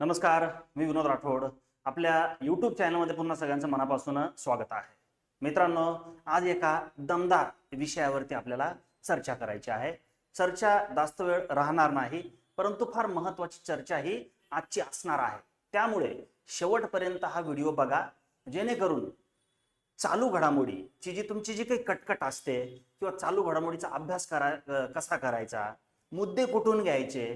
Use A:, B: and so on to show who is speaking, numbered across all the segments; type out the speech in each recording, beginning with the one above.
A: नमस्कार मी विनोद राठोड. आपल्या यूट्यूब चॅनलमध्ये पुन्हा सगळ्यांचं मनापासून स्वागत आहे. मित्रांनो आज एका दमदार विषयावरती आपल्याला चर्चा करायची आहे. चर्चा जास्त वेळ राहणार नाही परंतु फार महत्वाची चर्चा ही आजची असणार आहे. त्यामुळे शेवटपर्यंत हा व्हिडिओ बघा जेणेकरून चालू घडामोडीची जी तुमची जी काही कटकट असते किंवा चालू घडामोडीचा अभ्यास करा कसा करायचा मुद्दे कुठून घ्यायचे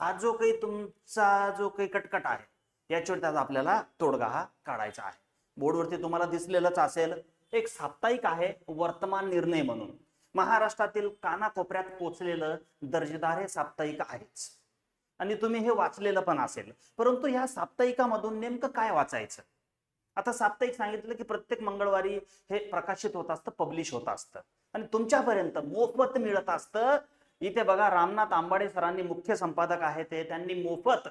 A: हा जो काही तुमचा जो काही कटकट आहे याच्यावर त्याचा आपल्याला तोडगा हा काढायचा आहे. बोर्डवरती तुम्हाला दिसलेलंच असेल एक साप्ताहिक आहे वर्तमान निर्णय म्हणून. महाराष्ट्रातील कानाकोपऱ्यात पोचलेलं दर्जेदार हे साप्ताहिक आहेच. आणि तुम्ही हे वाचलेलं पण असेल. परंतु ह्या साप्ताहिकामधून नेमकं काय वाचायचं? आता साप्ताहिक सांगितलं की प्रत्येक मंगळवारी हे प्रकाशित होत असतं पब्लिश होत असतं. आणि तुमच्यापर्यंत मोफत मिळत असतं इथे बघा रामनाथ आंबाडे सरांनी मुख्य संपादक आहेत ते. त्यांनी मोफत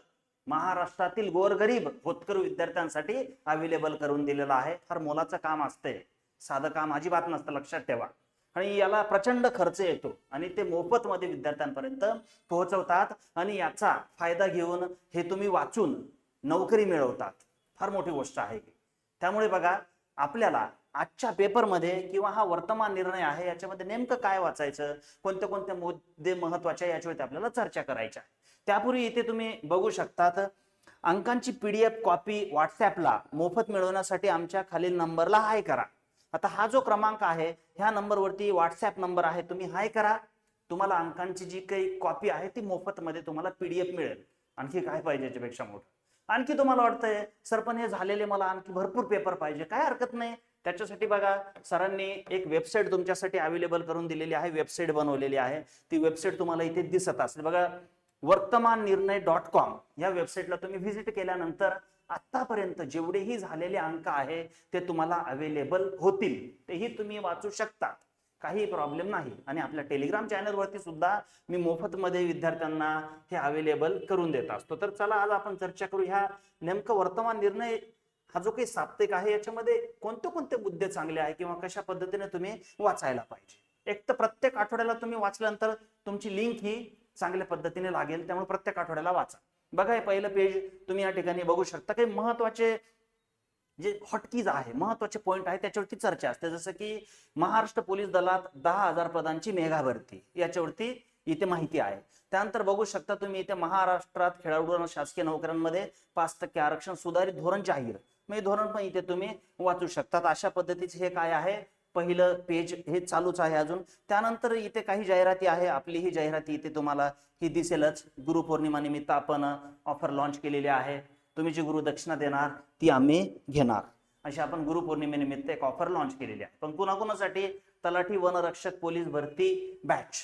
A: महाराष्ट्रातील गोरगरीब होतकरू विद्यार्थ्यांसाठी अवेलेबल करून दिलेलं आहे. फार मोलाचं काम असते साधं काम अजिबात नसतं लक्षात ठेवा. आणि याला प्रचंड खर्च येतो आणि ते मोफत मध्ये विद्यार्थ्यांपर्यंत पोहोचवतात आणि याचा फायदा घेऊन हे तुम्ही वाचून नोकरी मिळवतात. फार मोठी गोष्ट आहे त्यामुळे बघा आपल्याला आजच्या पेपरमध्ये किंवा हा वर्तमान निर्णय आहे याच्यामध्ये नेमकं काय वाचायचं? कोणते कोणते मुद्दे महत्त्वाचे याच्यावरती आपल्याला चर्चा करायच्या त्यापूर्वी इथे तुम्ही बघू शकतात अंकांची पीडीएफ कॉपी व्हॉट्सॲपला मोफत मिळवण्यासाठी आमच्या खालील नंबरला हाय करा. आता हा जो क्रमांक आहे ह्या नंबरवरती व्हॉट्सॲप नंबर आहे तुम्ही हाय करा. तुम्हाला अंकांची जी काही कॉपी आहे ती मोफतमध्ये तुम्हाला पीडीएफ मिळेल. आणखी काय पाहिजे याच्यापेक्षा मोठं? आणखी तुम्हाला वाटतंय सर पण हे झालेले मला आणखी भरपूर पेपर पाहिजे. काय हरकत नाही. त्याच्यासाठी बघा सरांनी एक वेबसाईट तुमच्यासाठी अवेलेबल करून दिलेली आहे वेबसाईट बनवलेली आहे. ती वेबसाईट तुम्हाला इथे दिसत असेल. बघा वर्तमान निर्णय डॉट कॉम या वेबसाईटला तुम्ही व्हिजिट केल्यानंतर आतापर्यंत जेवढेही झालेले अंक आहे ते तुम्हाला अवेलेबल होतील. तेही तुम्ही वाचू शकता. काही प्रॉब्लेम नाही. आणि आपल्या टेलिग्राम चॅनलवरती सुद्धा मी मोफतमध्ये विद्यार्थ्यांना हे अवेलेबल करून देत असतो. तर चला आज आपण चर्चा करू ह्या नेमकं वर्तमान निर्णय हा जो काही साप्ताहिक आहे याच्यामध्ये कोणते कोणते मुद्दे चांगले आहे किंवा कशा पद्धतीने तुम्ही वाचायला पाहिजे? एक तर प्रत्येक आठवड्याला तुम्ही वाचल्यानंतर तुमची लिंक ही चांगल्या पद्धतीने लागेल त्यामुळे प्रत्येक आठवड्याला वाचा. बघा हे पहिलं पेज तुम्ही या ठिकाणी बघू शकता. काही महत्त्वाचे जे हॉटकीज आहे महत्त्वाचे पॉईंट आहे त्याच्यावरती चर्चा असते. जसं की महाराष्ट्र पोलीस दलात दहा हजार पदांची मेघा भरती याच्यावरती इथे माहिती आहे. त्यानंतर बघू शकता तुम्ही इथे महाराष्ट्रात खेळाडू शासकीय नोकऱ्यांमध्ये पाच टक्के आरक्षण सुधारित धोरण जाहीर. मग धोरण पण इथे तुम्ही वाचू शकतात. अशा पद्धतीचे हे काय आहे? पहिलं पेज हे चालूच आहे अजून. त्यानंतर इथे काही जाहिराती आहे. आपली ही जाहिराती इथे तुम्हाला ही दिसेलच. गुरुपौर्णिमानिमित्त आपण ऑफर लॉन्च केलेली आहे. तुम्ही जी गुरु दक्षिणा देणार ती आम्ही घेणार. अशी आपण गुरुपौर्णिमेनिमित्त एक ऑफर लॉन्च केलेली आहे. पण कुणाकुणासाठी? तलाठी वनरक्षक पोलीस भरती बॅच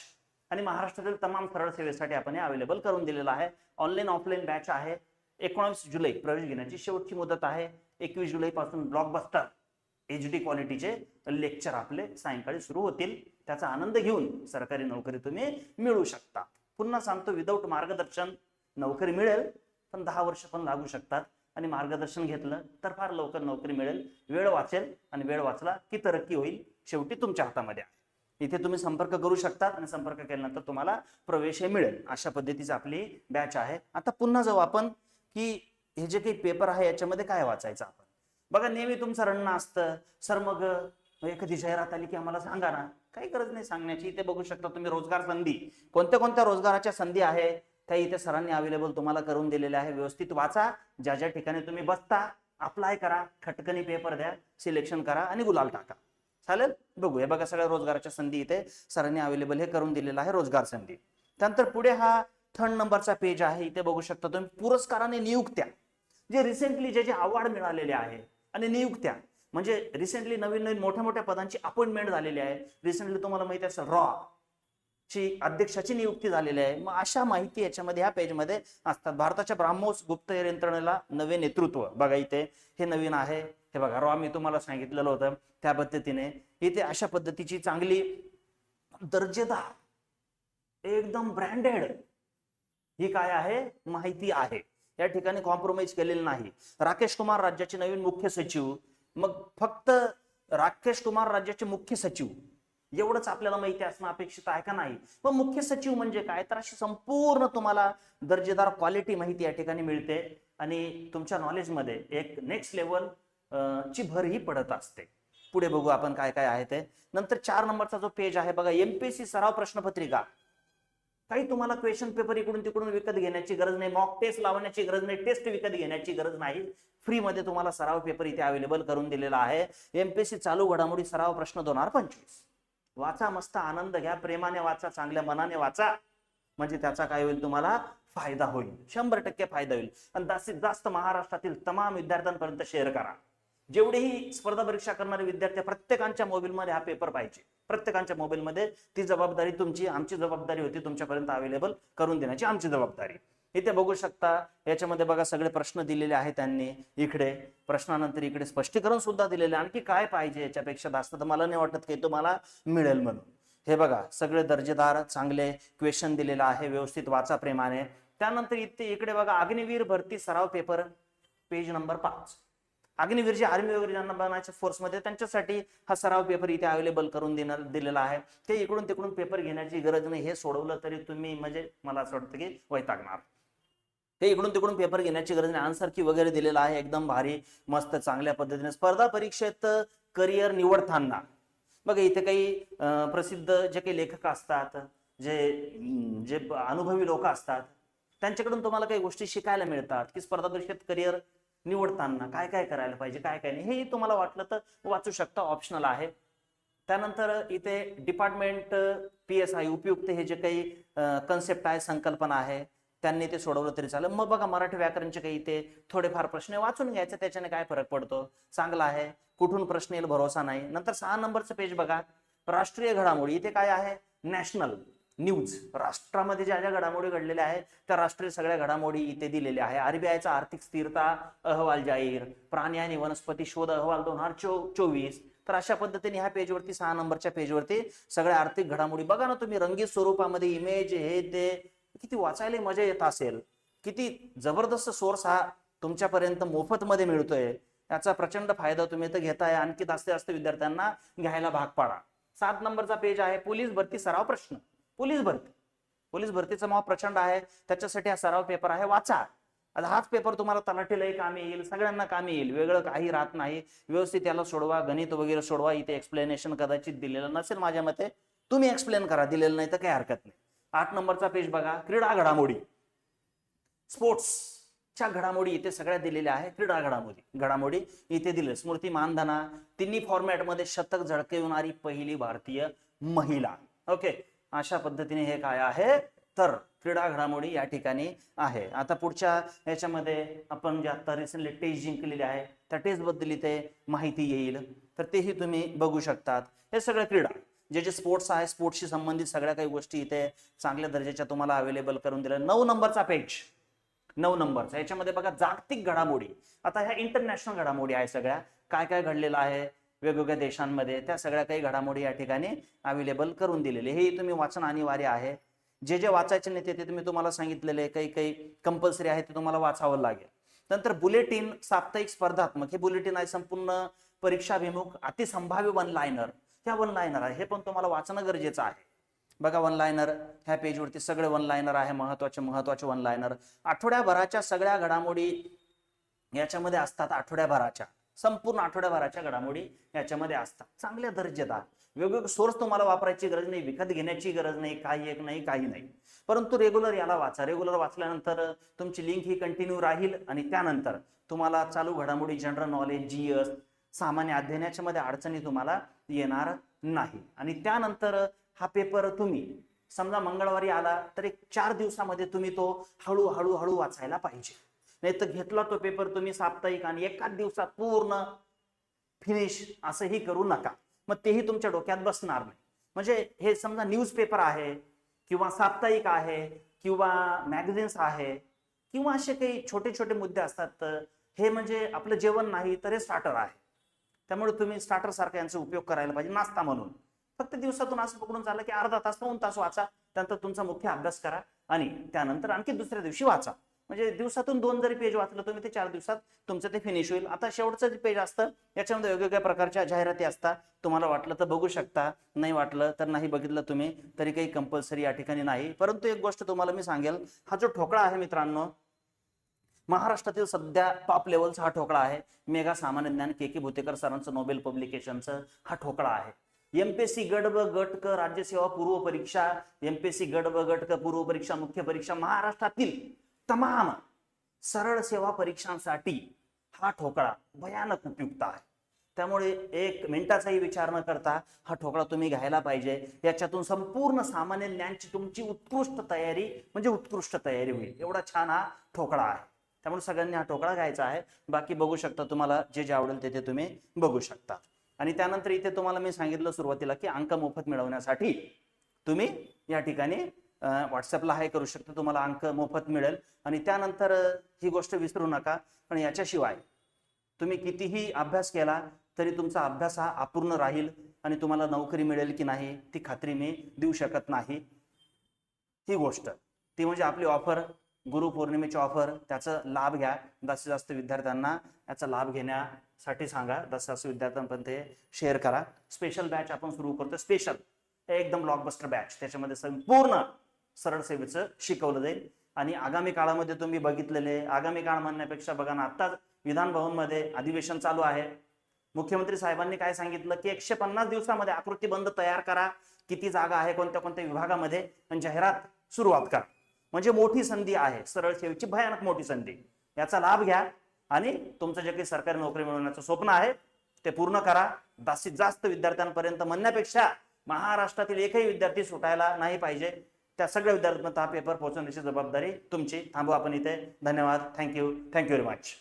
A: आणि महाराष्ट्रातील तमाम सरळ सेवेसाठी आपण हे अवेलेबल करून दिलेलं आहे. ऑनलाईन ऑफलाईन बॅच आहे. एकोणावीस जुलै प्रवेश घेण्याची शेवटची मुदत आहे. एकवीस जुलै पासून ब्लॉकबस्टर एच डी क्वालिटीचे लेक्चर आपले सायंकाळी सुरू होतील. त्याचा आनंद घेऊन सरकारी नोकरी तुम्ही मिळू शकता. पुन्हा सांगतो विदाऊट मार्गदर्शन नोकरी मिळेल पण दहा वर्ष पण लागू शकतात. आणि मार्गदर्शन घेतलं तर फार लवकर नोकरी मिळेल. वेळ वाचेल आणि वेळ वाचला की तरक्की होईल. शेवटी तुमच्या हातामध्ये आहे. इथे तुम्ही संपर्क करू शकतात आणि संपर्क केल्यानंतर तुम्हाला प्रवेश हे मिळेल. अशा पद्धतीची आपली बॅच आहे. आता पुन्हा जाऊ आपण की हे जे काही पेपर आहे याच्यामध्ये काय वाचायचं आपण? बघा नेहमी तुमचं रणणं असतं. सर मग एखादी जाहिरात आली की आम्हाला सांगा ना. काही गरज नाही सांगण्याची. इथे बघू शकता तुम्ही रोजगार संधी. कोणत्या कोणत्या रोजगाराच्या संधी आहे त्या इथे सरांनी अवेलेबल तुम्हाला करून दिलेल्या आहे व्यवस्थित वाचा. ज्या ज्या ठिकाणी तुम्ही बसता अप्लाय करा. खटकनी पेपर द्या. सिलेक्शन करा आणि गुलाल टाका. चालेल? बघू. हे बघा सगळ्या रोजगाराच्या संधी इथे सरांनी अवेलेबल हे करून दिलेलं आहे रोजगार संधी. त्यानंतर पुढे हा थर्ड नंबरचा पेज आहे. इथे बघू शकता तुम्ही. पुरस्काराने नियुक्त्या. जे रिसेंटली जे जे अवॉर्ड मिळालेले आहे आणि नियुक्त्या म्हणजे रिसेंटली नवीन नवीन मोठ्या मोठ्या पदांची अपॉइंटमेंट झालेली आहे. रिसेंटली तुम्हाला माहिती असेल रॉ ची अध्यक्षाची नियुक्ती झालेली आहे. मग अशा माहिती याच्यामध्ये ह्या पेजमध्ये असतात. भारताच्या ब्राह्मोस गुप्तहेर यंत्रणेला नवे नेतृत्व. बघा इथे हे नवीन आहे. हे बघा रॉ मी तुम्हाला सांगितलेलं होतं त्या पद्धतीने. इथे अशा पद्धतीची चांगली दर्जेदार एकदम ब्रँडेड ही काय आहे? माहिती आहे. या ठिकाणी कॉम्प्रोमाइज केलेलं नाही. राकेश कुमार राज्याचे नवीन मुख्य सचिव मग फक्त राकेश कुमार राज्याचे मुख्य सचिव एवढंच आपल्याला माहिती असणं अपेक्षित आहे का नाही? पण मुख्य सचिव म्हणजे काय? तर अशी संपूर्ण तुम्हाला दर्जेदार क्वालिटी माहिती या ठिकाणी मिळते आणि तुमच्या नॉलेजमध्ये एक नेक्स्ट लेवल ची भर ही पडत असते. पुढे बघू आपण काय काय आहे ते. नंतर चार नंबरचा जो पेज आहे बघा एमपीएससी सराव प्रश्नपत्रिका. काही तुम्हाला क्वेश्चन पेपर इकडून तिकडून विकत घेण्याची गरज नाही मॉक टेस्ट लावण्याची गरज नाही टेस्ट विकत घेण्याची गरज नाही. फ्रीमध्ये तुम्हाला सराव पेपर इथे अवेलेबल करून दिलेला आहे. एमपीएससी चालू घडामोडी सराव प्रश्न दोन हजार पंचवीस. वाचा मस्त आनंद घ्या प्रेमाने वाचा चांगल्या मनाने वाचा. म्हणजे त्याचा काय होईल तुम्हाला फायदा होईल. शंभर टक्के फायदा होईल. आणि जास्तीत जास्त महाराष्ट्रातील तमाम विद्यार्थ्यांपर्यंत शेअर करा. जेवढेही स्पर्धा परीक्षा करणारे विद्यार्थी प्रत्येकांच्या मोबाईलमध्ये हा पेपर पाहिजे. प्रत्येकांच्या मोबाईलमध्ये ती जबाबदारी तुमची आमची जबाबदारी होती तुमच्यापर्यंत अवेलेबल करून देण्याची आमची जबाबदारी. इथे बघू शकता याच्यामध्ये बघा सगळे प्रश्न दिलेले आहेत त्यांनी. इकडे प्रश्नानंतर इकडे स्पष्टीकरण सुद्धा दिलेले आणखी काय पाहिजे याच्यापेक्षा जास्त तर मला नाही वाटत की तुम्हाला मिळेल म्हणून. हे बघा सगळे दर्जेदार चांगले क्वेश्चन दिलेलं आहे व्यवस्थित वाचा प्रेमाने. त्यानंतर इथे इकडे बघा अग्निवीर भरती सराव पेपर पेज नंबर पाच. अग्निवीर जे आर्मी वगैरे ज्यांना बनायच्या फोर्समध्ये त्यांच्यासाठी हा सराव पेपर इथे अवेलेबल करून देणार दिलेला आहे. ते इकडून तिकडून पेपर घेण्याची गरज नाही. हे सोडवलं तरी तुम्ही म्हणजे मला असं वाटतं की वैतागणार. हे इकडून तिकडून पेपर घेण्याची गरज नाही. आन्सर की वगैरे दिलेला आहे. एकदम भारी मस्त चांगल्या पद्धतीने. स्पर्धा परीक्षेत करिअर निवडताना. बघा इथे काही प्रसिद्ध जे काही लेखक असतात जे जे अनुभवी लोक असतात त्यांच्याकडून तुम्हाला काही गोष्टी शिकायला मिळतात की स्पर्धा परीक्षेत करिअर निवडताना काय काय करायला पाहिजे काय काय नाही हेही तुम्हाला वाटलं तर वाचू शकता ऑप्शनल आहे. त्यानंतर इथे डिपार्टमेंट पी एस आय उपयुक्त हे जे काही कन्सेप्ट आहे संकल्पना आहे त्यांनी ते सोडवलं तरी चालेल. मग बघा मराठी व्याकरणचे काही इथे थोडेफार प्रश्न वाचून घ्यायचे त्याच्याने काय फरक पडतो? चांगला आहे. कुठून प्रश्न येईल भरोसा नाही. नंतर सहा नंबरचं पेज बघा. राष्ट्रीय घडामोडी इथे काय आहे? National news. राष्ट्रामध्ये ज्या ज्या घडामोडी घडलेल्या आहेत त्या राष्ट्रीय सगळ्या घडामोडी इथे दिलेल्या आहे आरबीआयचा आर्थिक स्थिरता अहवाल जाहीर प्राणी आणि वनस्पती शोध अहवाल दोन हजार चो चोवीस तर अशा पद्धतीने ह्या पेजवरती सहा नंबरच्या पेजवरती सगळ्या आर्थिक घडामोडी बघा ना तुम्ही. रंगीत स्वरूपामध्ये इमेज हे ते किती वाचायला मजा येत असेल. किती जबरदस्त सोर्स हा तुमच्यापर्यंत मोफत मध्ये मिळतोय. याचा प्रचंड फायदा तुम्ही इथं घेताय. आणखी जास्तीत जास्त विद्यार्थ्यांना घ्यायला भाग पाडा. सात नंबरचा पेज आहे पोलीस भरती सराव प्रश्न. पोलीस भरती. पोलीस भरतीचा माव प्रचंड आहे. त्याच्यासाठी हा सराव पेपर आहे. वाचा. आता हाच पेपर तुम्हाला तलाठीलाही कामी येईल. सगळ्यांना कामी येईल. वेगळं काही राहत नाही. व्यवस्थित याला सोडवा गणित वगैरे सोडवा. इथे एक्सप्लेनेशन कदाचित दिलेलं नसेल माझ्या मते. तुम्ही एक्सप्लेन करा. दिलेलं नाही तर काही हरकत नाही. आठ नंबरचा पेज बघा. क्रीडा घडामोडी. स्पोर्ट्सच्या घडामोडी इथे सगळ्या दिलेल्या आहे क्रीडा घडामोडी. घडामोडी इथे दिले स्मृती मानधना. तिन्ही फॉर्मॅटमध्ये शतक झळकविणारी पहिली भारतीय महिला. ओके अशा पद्धतीने हे काय आहे? तर क्रीडा घडामोडी या ठिकाणी आहे. आता पुढच्या याच्यामध्ये आपण जे आता रिसेंटली टेस्ट जिंकलेली आहे त्या टेस्टबद्दल इथे माहिती येईल. तर तेही तुम्ही बघू शकतात. हे सगळं क्रीडा. जे जे स्पोर्ट्स आहे स्पोर्ट्सशी संबंधित सगळ्या काही गोष्टी इथे चांगल्या दर्जाच्या तुम्हाला अवेलेबल करून दिल्या. नऊ नंबरचा पेज नऊ नंबरचा. याच्यामध्ये बघा जागतिक घडामोडी. आता ह्या इंटरनॅशनल घडामोडी आहे सगळ्या. काय काय घडलेलं आहे? वेगवेगळ्या देशांमध्ये त्या सगळ्या काही घडामोडी या ठिकाणी अवेलेबल करून दिलेले हे तुम्ही वाचन अनिवार्य आहे. जे जे वाचायचे नेते ते ते तुम्ही तुम्हाला सांगितलेले काही काही कंपल्सरी आहे ते तुम्हाला वाचावं लागेल. नंतर बुलेटिन साप्ताहिक स्पर्धात्मक हे बुलेटिन आहे संपूर्ण परीक्षाभिमुख अतिसंभाव्य वन लायनर ह्या वन लायनर आहे. हे पण तुम्हाला वाचणं गरजेचं आहे. बघा वन लायनर ह्या पेजवरती सगळे वन लायनर आहे महत्त्वाचे महत्त्वाचे वन लायनर आठवड्याभराच्या सगळ्या घडामोडी याच्यामध्ये असतात आठवड्याभराच्या. संपूर्ण आठवड्याभराच्या घडामोडी याच्यामध्ये असतात. चांगल्या दर्जेदार. वेगवेगळे सोर्स तुम्हाला वापरायची गरज नाही विकत घेण्याची गरज नाही काही एक नाही काही नाही. परंतु रेग्युलर याला वाचा. रेग्युलर वाचल्यानंतर तुमची लिंक ही कंटिन्यू राहील आणि त्यानंतर तुम्हाला चालू घडामोडी जनरल नॉलेज जीएस सामान्य अध्ययनाच्या मध्ये अडचणी तुम्हाला येणार नाही. आणि त्यानंतर हा पेपर तुम्ही समजा मंगळवारी आला तर एक चार दिवसामध्ये तुम्ही तो हळूहळू हळू वाचायला पाहिजे. नाही तर घेतला तो पेपर तुम्ही साप्ताहिक आणि एकाच दिवसात पूर्ण फिनिश असंही करू नका. मग तेही तुमच्या डोक्यात बसणार नाही. म्हणजे हे समजा न्यूज पेपर आहे किंवा साप्ताहिक आहे किंवा मॅगझिन्स आहे किंवा असे काही छोटे छोटे मुद्दे असतात हे म्हणजे आपलं जेवण नाही तर हे स्टार्टर आहे. त्यामुळे तुम्ही स्टार्टर सारखा यांचा उपयोग करायला पाहिजे नाश्ता म्हणून. फक्त दिवसातून असं पकडून चाललं की अर्धा तास पाऊन तास वाचा त्यानंतर तुमचा मुख्य अभ्यास करा आणि त्यानंतर आणखी दुसऱ्या दिवशी वाचा. म्हणजे दिवसातून दोन जरी पेज वाचलं तुम्ही ते चार दिवसात तुमचं ते फिनिश होईल. आता शेवटचं जे पेज असतं याच्यामध्ये वेगवेगळ्या प्रकारच्या जाहिराती असतात. तुम्हाला वाटलं तर बघू शकता नाही वाटलं तर नाही बघितलं तुम्ही तरी काही कंपल्सरी या ठिकाणी नाही. परंतु एक गोष्ट तुम्हाला मी सांगेल हा जो ठोकळा आहे मित्रांनो महाराष्ट्रातील सध्या टॉप लेवलचा हा ठोकळा आहे. मेगा सामान्य ज्ञान के के भुतेकर सरांचं नोबेल पब्लिकेशनचं हा ठोकळा आहे. एमपीएससी गट ब गट क राज्यसेवा पूर्व परीक्षा एमपीएससी गट ब गट क पूर्व परीक्षा मुख्य परीक्षा महाराष्ट्रातील तमाम सरळ सेवा परीक्षांसाठी हा ठोकळा भयानक उपयुक्त आहे. त्यामुळे एक मिनिटाचाही विचार न करता हा ठोकळा तुम्ही घ्यायला पाहिजे. याच्यातून संपूर्ण सामान्य ज्ञानची तुमची उत्कृष्ट तयारी म्हणजे उत्कृष्ट तयारी होईल. एवढा छान हा ठोकळा आहे. त्यामुळे सगळ्यांनी हा ठोकळा घ्यायचा आहे. बाकी बघू शकता तुम्हाला जे जे आवडेल ते तुम्ही बघू शकता. आणि त्यानंतर इथे तुम्हाला मी सांगितलं सुरुवातीला की अंक मोफत मिळवण्यासाठी तुम्ही या ठिकाणी व्हॉट्सअपला हाय करू शकता तुम्हाला अंक मोफत मिळेल. आणि त्यानंतर ही गोष्ट विसरू नका पण याच्याशिवाय तुम्ही कितीही अभ्यास केला तरी तुमचा अभ्यास हा अपूर्ण राहील आणि तुम्हाला नोकरी मिळेल की नाही ती खात्री मी देऊ शकत नाही. ही गोष्ट. ती म्हणजे आपली ऑफर गुरुपौर्णिमेची ऑफर त्याचा लाभ घ्या. जास्तीत जास्त विद्यार्थ्यांना याचा लाभ घेण्यासाठी सांगा. जास्तीत जास्त विद्यार्थ्यांपर्यंत हे शेअर करा. स्पेशल बॅच आपण सुरू करतो स्पेशल एकदम ब्लॉकबस्टर बॅच त्याच्यामध्ये संपूर्ण सरळ सेवेचं शिकवलं जाईल. आणि आगामी काळामध्ये तुम्ही बघितलेले आगामी काळ म्हणण्यापेक्षा बघा ना आत्ताच विधान भवनमध्ये अधिवेशन चालू आहे. मुख्यमंत्री साहेबांनी काय सांगितलं की एकशे पन्नास दिवसामध्ये आकृतीबंध तयार करा. किती जागा आहे कोणत्या कोणत्या विभागामध्ये जाहिरात सुरुवात करा. म्हणजे मोठी संधी आहे. सरळ सेवेची भयानक मोठी संधी. याचा लाभ घ्या आणि तुमचं जे काही सरकारी नोकरी मिळवण्याचं स्वप्न आहे ते पूर्ण करा. जास्तीत जास्त विद्यार्थ्यांपर्यंत म्हणण्यापेक्षा महाराष्ट्रातील एकही विद्यार्थी सुटायला नाही पाहिजे. त्या सगळ्या विद्यार्थ्यांना हा पेपर पोहोचवण्याची जबाबदारी तुमची. थांबू आपण इथे. धन्यवाद. Thank you thank you very much